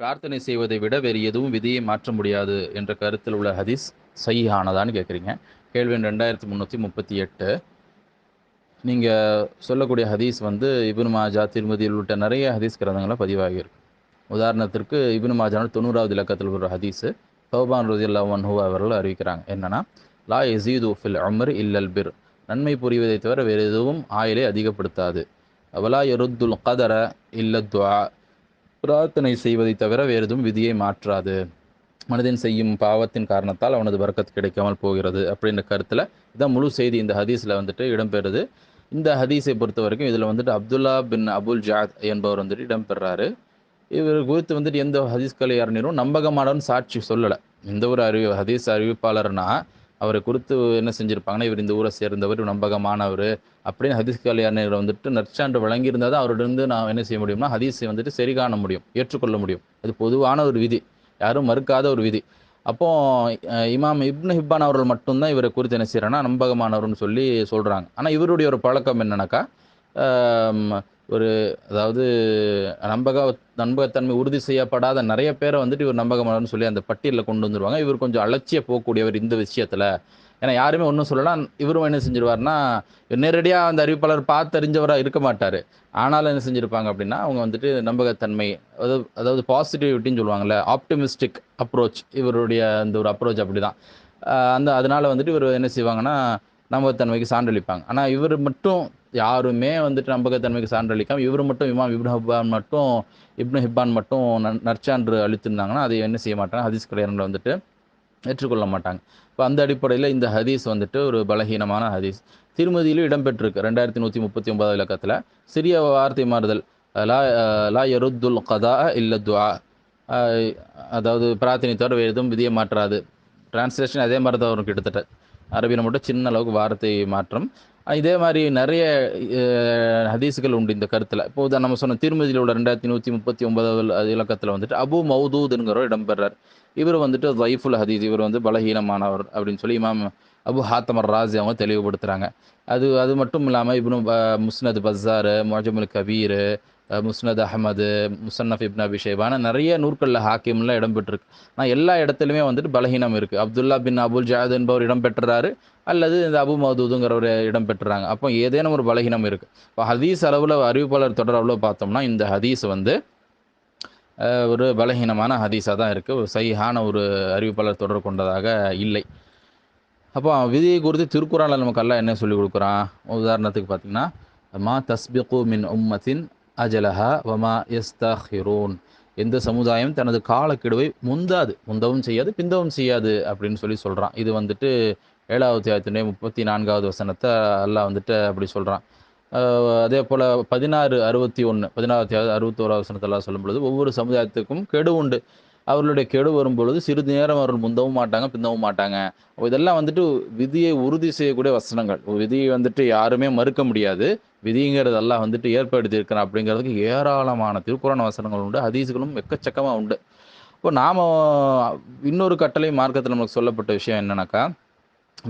பிரார்த்தனை செய்வதை விட வேறு எதுவும் விதியை மாற்ற முடியாது என்ற கருத்தில் உள்ள ஹதீஸ் சையானதான்னு கேட்குறீங்க. கேள்வி ரெண்டாயிரத்தி முந்நூற்றி முப்பத்தி எட்டு. நீங்கள் சொல்லக்கூடிய ஹதீஸ் வந்து இபின் மாஜா திருமதி உள்ளிட்ட நிறைய ஹதீஸ் கிரந்தங்களை பதிவாகியிருக்கு. உதாரணத்திற்கு இபின் மாஜான தொண்ணூறாவது இலக்கத்தில் ஒரு ஹதீஸு சௌபான் ரதில்லா ஒன்ஹூ அவர்கள் அறிவிக்கிறாங்க. என்னென்னா லா எசீது ஃபில் அமர் இல்லல் பிர். நன்மை புரிவதை தவிர வேறு எதுவும் ஆயிலை அதிகப்படுத்தாது. அவலா எருத்துல் கதர இல்ல துவா பிரார்த்தனை செய்வதை தவிர வேறு எதுவும் விதியை மாற்றாது. மனிதன் செய்யும் பாவத்தின் காரணத்தால் அவனது வர்க்கத்து கிடைக்காமல் போகிறது அப்படின்ற கருத்தில் இதான் முழு செய்தி இந்த ஹதீஸில் வந்துட்டு இடம்பெறுது. இந்த ஹதீஸை பொறுத்த வரைக்கும் இதில் வந்துட்டு அப்துல்லா பின் அபுல் ஜாத் என்பவர் வந்துட்டு இடம்பெறாரு. இவர் குறித்து வந்துட்டு எந்த ஹதீஸ் கலை நம்பகமானவன் சாட்சி சொல்லலை. எந்த ஒரு அறிவு ஹதீஸ் அறிவிப்பாளர்னா அவரை குறித்து என்ன செஞ்சுருப்பாங்கன்னா இவர் இந்த ஊரை சேர்ந்தவர் நம்பகமானவர் அப்படின்னு ஹதீஸ் கல்யாணிகளை வந்துட்டு நற்சான்று வழங்கியிருந்தால் தான் அவரிடந்து நான் என்ன செய்ய முடியும்னா ஹதீஸை வந்துட்டு சரி காண முடியும் ஏற்றுக்கொள்ள முடியும். அது பொதுவான ஒரு விதி யாரும் மறுக்காத ஒரு விதி. அப்போ இமாம் இப்னு ஹிப்பான் அவர்கள் மட்டும்தான் இவரை குறித்து என்ன செய்யறாங்கன்னா நம்பகமானவர்னு சொல்லி சொல்கிறாங்க ஆனால் இவருடைய ஒரு பழக்கம் என்னன்னாக்கா ஒரு அதாவது நம்பக நம்பகத்தன்மை உறுதி செய்யப்படாத நிறைய பேரை வந்துட்டு இவர் நம்பகமானவர்னு சொல்லி அந்த பட்டியலில் கொண்டு வந்துருவாங்க. இவர் கொஞ்சம் அலட்சிய போகக்கூடியவர் இந்த விஷயத்தில். ஏன்னா யாருமே ஒன்றும் சொல்லலாம் இவரும் என்ன செஞ்சிருவாருன்னா நேரடியாக அந்த அறிவிப்பாளர் பார்த்து அறிஞ்சவராக இருக்க மாட்டார். ஆனாலும் என்ன செஞ்சுருப்பாங்க அப்படின்னா அவங்க வந்துட்டு நம்பகத்தன்மை அதாவது அதாவது பாசிட்டிவிட்டின்னு சொல்லுவாங்கள்ல ஆப்டிமிஸ்டிக் அப்ரோச் இவருடைய அந்த ஒரு அப்ரோச் அப்படி தான் அந்த அதனால் வந்துட்டு இவர் என்ன செய்வாங்கன்னா நம்பகத்தன்மைக்கு சான்றளிப்பாங்க. ஆனால் இவர் மட்டும் யாருமே வந்துட்டு நம்பகத்தன்மைக்கு சான்றளிக்காமல் இவர் மட்டும் இமாம் இப்னு ஹிப்பான் மட்டும் இப்னு ஹிப்பான் மட்டும் நன்- நற்சான்று அளித்திருந்தாங்கன்னா அதை என்ன செய்ய மாட்டாங்க? ஹதீஸ் கலைஞர்கள் வந்துட்டு ஏற்றுக்கொள்ள மாட்டாங்க. இப்போ அந்த அடிப்படையில் இந்த ஹதீஸ் வந்துட்டு ஒரு பலகீனமான ஹதீஸ். திருமதியிலும் இடம்பெற்றிருக்கு ரெண்டாயிரத்தி நூற்றி முப்பத்தி ஒன்பதாவது இலக்கத்தில். சிறிய வார்த்தை மாறுதல். லா லா எருத்துல் கதா இல்ல துவா அதாவது பிரார்த்தனை தவிர எதுவும் விதியை மாற்றாது. டிரான்ஸ்லேஷன் அதே மாதிரி தான் வரும் கிட்டத்தட்ட. அரபியில் மட்டும் சின்ன அளவுக்கு வார்த்தை மாற்றம். இதே மாதிரி நிறைய ஹதீஸுகள் உண்டு இந்த கருத்தில். இப்போ நம்ம சொன்ன திருமதியில் உள்ள ரெண்டாயிரத்தி நூற்றி முப்பத்தி ஒன்பதாவது இலக்கத்தில் வந்துட்டு அபு மௌதூதுங்கிறவர் இடம்பெறார். இவர் வந்துட்டு வைஃபுல் ஹதீஸ் இவர் வந்து பலஹீனமானவர் அப்படின்னு சொல்லி இமாம் அபு ஹாத்தமர் ராஜி அவங்க தெளிவுபடுத்துகிறாங்க அது அது மட்டும் இல்லாமல் இப்னு ப- முஸ்னத் பஸார் மொஜமுல் கபீர் முஸ்னத் அஹமது முசன்னஃப் இப்னா அபிஷேபான நிறைய நூற்களில் ஹாக்கிம்லாம் இடம்பெற்றிருக்கு. ஆனால் எல்லா இடத்துலையுமே வந்துட்டு பலகீனம் இருக்குது அப்துல்லா பின் அபுல் ஜாத் என்பவர் இடம்பெற்றுறாரு அல்லது இந்த அபு மதுதுங்கிறவர் இடம் பெற்றுறாங்க அப்போ ஏதேனும் ஒரு பலகீனம் இருக்குது இப்போ ஹதீஸ் அளவில் அறிவிப்பாளர் தொடர் அளவில் பார்த்தோம்னா இந்த ஹதீஸ் வந்து ஒரு பலகீனமான ஹதீஸாக தான் இருக்குது ஒரு சையான ஒரு அறிவிப்பாளர் தொடர் கொண்டதாக இல்லை. அப்போ விதியை குறித்து திருக்குறானில் நமக்கு எல்லாம் என்ன சொல்லி கொடுக்குறான்? உதாரணத்துக்கு பார்த்திங்கன்னா மா தஸ்பிகு மின் உம்மத்தின் அஜலஹா வமா எஸ்தஹிரூன் எந்த சமுதாயம் தனது காலக்கெடுவை முந்தாது முந்தவும் செய்யாது பிந்தவும் செய்யாது அப்படின்னு சொல்லி சொல்கிறான் இது வந்துட்டு ஏழாவது ஆயிரத்தினே முப்பத்தி நான்காவது வசனத்தை அல்லாஹ் வந்துட்டு அப்படி சொல்கிறான் அதே போல் பதினாறு அறுபத்தி ஒன்று பதினாறு அத்தியாவது அறுபத்தோராவது வசனத்தை சொல்லும் பொழுது ஒவ்வொரு சமுதாயத்துக்கும் கெடு உண்டு. அவர்களுடைய கெடு வரும் பொழுது சிறிது நேரம் அவர்கள் முந்தவும் மாட்டாங்க பிந்தவும் மாட்டாங்க. இதெல்லாம் வந்துட்டு விதியை உறுதி செய்யக்கூடிய வசனங்கள். விதியை வந்துட்டு யாருமே மறுக்க முடியாது. விதிங்கிறதெல்லாம் வந்துட்டு ஏற்படுத்தி இருக்கிறான் அப்படிங்கிறதுக்கு ஏராளமான திருக்குறான வசனங்கள் உண்டு ஹதீஸுகளும் எக்கச்சக்கமாக உண்டு. இப்போ நாம் இன்னொரு கட்டளை மார்க்கத்தில் நமக்கு சொல்லப்பட்ட விஷயம் என்னன்னாக்கா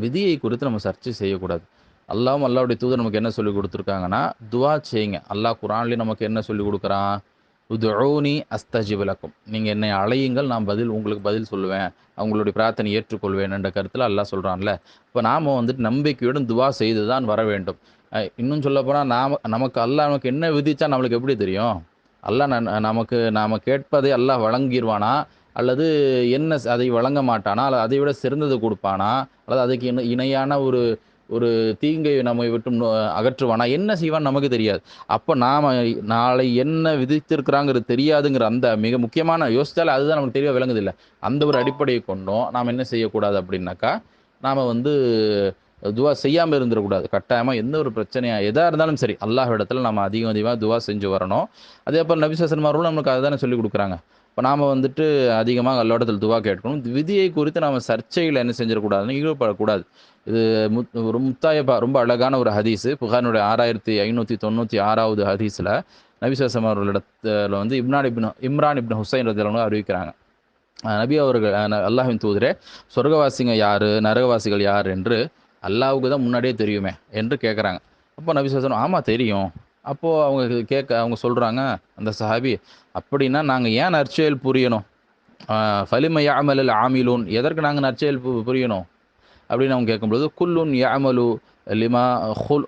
விதியை குறித்து நம்ம சர்ச்சை செய்யக்கூடாது. அல்லாவும் அல்லாவுடைய தூதர் நமக்கு என்ன சொல்லி கொடுத்துருக்காங்கன்னா துவா செய்யுங்க. அல்லாஹ் குரான்லேயும் நமக்கு என்ன சொல்லி கொடுக்குறான்? உதோனி அஸ்தஜிபலக்கும் நீங்கள் என்னை அழையுங்கள் நான் பதில் உங்களுக்கு பதில் சொல்லுவேன். அவங்களுடைய பிரார்த்தனை ஏற்றுக்கொள்வேன் என்ற கருத்தில் அல்லாஹ் சொல்கிறான்ல இப்போ நாம் வந்துட்டு நம்பிக்கையுடன் துவா செய்து தான் வர வேண்டும். இன்னும் சொல்லப்போனால் நாம் நமக்கு அல்லாஹ் நமக்கு என்ன விதிச்சா நம்மளுக்கு எப்படி தெரியும்? அல்லாஹ் நமக்கு நாம் கேட்பதை அல்லாஹ் வழங்கிடுவானா? அல்லது என்ன அதை வழங்க மாட்டானா? அல்லது அதை விட சிறந்தது கொடுப்பானா? அல்லது அதுக்கு இணையான ஒரு ஒரு தீங்கை நம்மை விட்டு அகற்றுவானா? என்ன செய்வான் நமக்கு தெரியாது. அப்போ நாம் நாளை என்ன விதித்திருக்கிறாங்கிறது தெரியாதுங்கிற அந்த மிக முக்கியமான யோசித்தாலே அதுதான் நமக்கு தெரிய விளங்குதில்லை அந்த ஒரு அடிப்படையை கொண்டும் நாம் என்ன செய்யக்கூடாது அப்படின்னாக்கா நாம் வந்து துவா செய்யாமல் இருந்துடக்கூடாது. கட்டாயமாக எந்த ஒரு பிரச்சனையாக எதாக இருந்தாலும் சரி அல்லாஹ் இடத்துல நம்ம அதிகம் அதிகமாக துவா செஞ்சு வரணும். அதே போல் நபிசாசன்மார்களும் நம்மளுக்கு நமக்கு அதுதானே சொல்லி கொடுக்குறாங்க. இப்போ நாம் வந்துட்டு அதிகமாக அல்லோடத்தில் துவா கேட்கணும். விதியை குறித்து நாம் சர்ச்சையில் என்ன செஞ்சிடக்கூடாதுன்னு ஈடுபடக்கூடாது. இது முத் ஒரு முத்தாயப்பா ரொம்ப அழகான ஒரு ஹதீஸு. புகாரினுடைய ஆறாயிரத்தி ஐநூற்றி தொண்ணூற்றி ஆறாவது ஹதீஸில் நபிசாசம் அவர்களிடத்தில் வந்து Imran ibn Imran ibn Husain ரதிலவங்க அறிவிக்கிறாங்க. நபி அவர்கள் அல்லாஹின் தூதரே சொர்க்கவாசிங்க யார் நரகவாசிகள் யார் என்று அல்லாவுக்கு தான் முன்னாடியே தெரியுமே என்று கேட்குறாங்க அப்போ நபி ஆமாம் தெரியும். அப்போது அவங்க கேட்க அவங்க சொல்கிறாங்க அந்த சஹாபி அப்படின்னா நாங்கள் ஏன் நற்செயல் புரியணும்? ஃபலிம யாமலில் ஆமிலூன் எதற்கு நாங்கள் நற்செயல் புரியணும்? அப்படின்னு அவங்க கேட்கும்பொழுது குல்லுன் யாமலு லிமா ஹுல்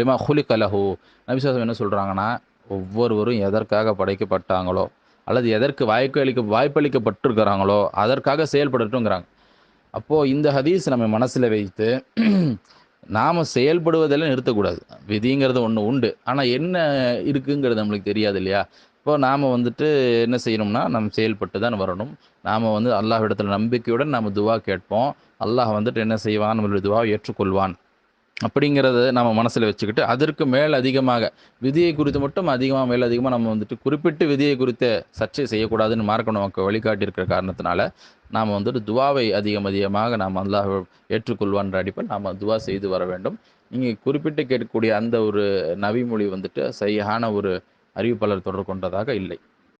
லிமா ஹுலி கலஹு நபிசாசம் என்ன சொல்கிறாங்கன்னா ஒவ்வொருவரும் எதற்காக படைக்கப்பட்டாங்களோ அல்லது எதற்கு வாய்ப்பு அளிக்க வாய்ப்பளிக்கப்பட்டிருக்கிறாங்களோ அதற்காக செயல்படட்டுங்கிறாங்க அப்போது இந்த ஹதீஸ் நம்ம மனசில் வைத்து நாம் செயல்படுவதெல்லாம் நிறுத்தக்கூடாது. விதிங்கிறது ஒன்று உண்டு. ஆனால் என்ன இருக்குங்கிறது நம்மளுக்கு தெரியாது இல்லையா? இப்போ நாம் வந்துட்டு என்ன செய்யணும்னா நம்ம செயல்பட்டு தான் வரணும். நாம் வந்து அல்லாஹ் இடத்துல நம்பிக்கையுடன் நம்ம துவா கேட்போம். அல்லாஹ் வந்துட்டு என்ன செய்வான்? நம்மளுடைய துவாவை ஏற்றுக்கொள்வான். அப்படிங்கிறத நம்ம மனசில் வச்சுக்கிட்டு அதற்கு மேல் அதிகமாக விதியை குறித்து மட்டும் அதிகமாக மேல் அதிகமாக நம்ம வந்துட்டு குறிப்பிட்டு விதியை குறித்த சர்ச்சை செய்யக்கூடாதுன்னு மார்க்க நமக்கு வழிகாட்டியிருக்கிற காரணத்தினால நாம் வந்துட்டு துவாவை அதிகம் அதிகமாக நாம் அல்லாஹ் ஏற்றுக்கொள்வான்ற அடிப்பில் நாம் துவா செய்து வர வேண்டும். நீங்கள் குறிப்பிட்டு கேட்கக்கூடிய அந்த ஒரு நவிமொழி வந்துட்டு சரியான ஒரு அறிவிப்பாளர் தொடர்பு கொண்டதாக இல்லை.